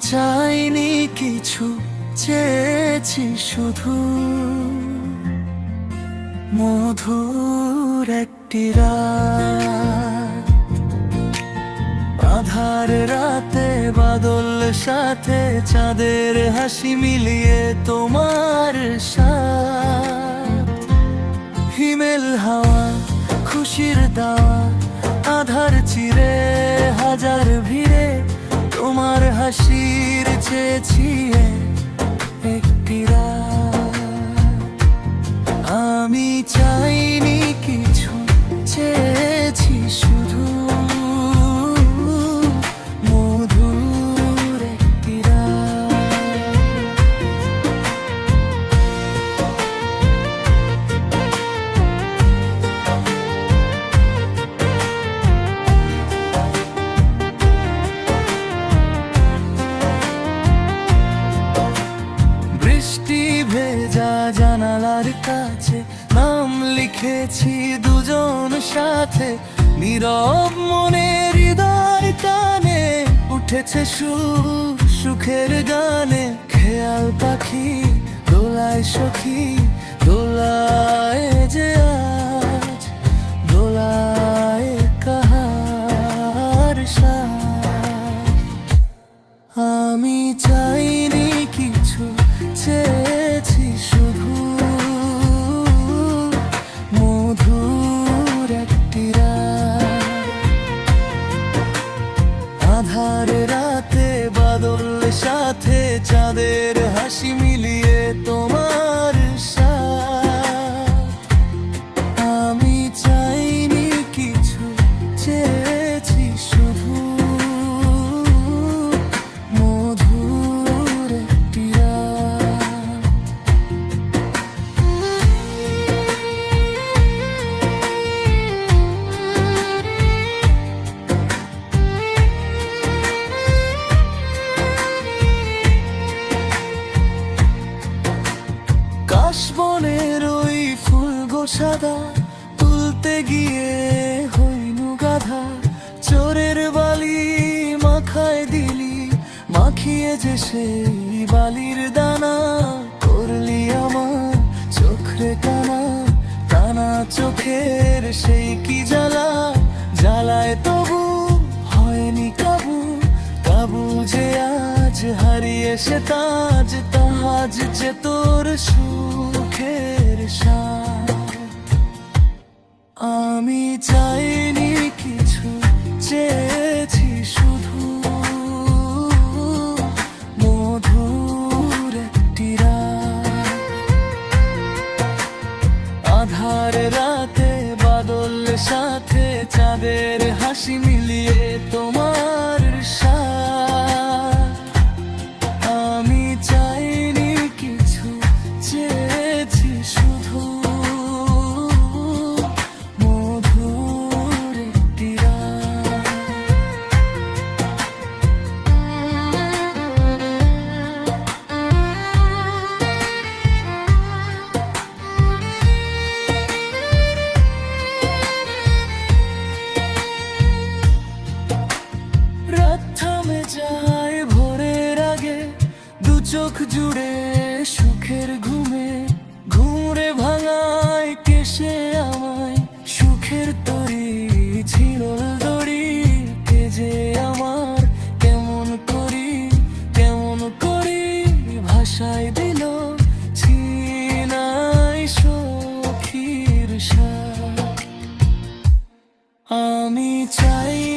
চাইনি কিছু, চেয়েছি শুধু মধুর একটি রাত। আধার রাতে বাদল সাথে চাঁদের হাসি মিলিয়ে তোমার হিমেল হাওয়া, খুশির দাওয়া, আধার চিরে হাজার ভিড়ে হাসির চেয়েছি একটি রাত জানালার কাছে নাম লিখেছি দুজন সাথে। নীরব মনে হৃদয় কানে উঠেছে সুর সুখের গানে। খেয়াল পাখি, দোলায় সখী, দোলায় যে আজ আধার রাতে বাদল সাথে চাঁদের হাসি মিলিয়ে তোমার কাশবনের ওই ফুল গো সাদা তুলতে গিয়ে হইনু গাধা। চোরের বালি মাখায় দিলি, মাখিয়ে যে সেই বালির দানা। করলি আমার চোখরে কানা টানা চোখের সেই কি জ্বালা? জ্বালায় তবু হয়নি কাবু কাবু যে আজ হারিয়ে সে তাজ তাজ যে তোর সুখের আমি চাইনি কিছু চেয়েছি শুধু মধুর রাত। আধার রাতে বাদল সাথে চাঁদের হাসি মিলিয়ে চোখ জুড়ে সুখের ঘুমে, ঘুমরে ভাঙায় কেসে আমায়। সুখের তরি ছিল দড়ি যে আমার কেমন করি কেমন করি ভাষায় দিল চিনাই সখীর আমি চাই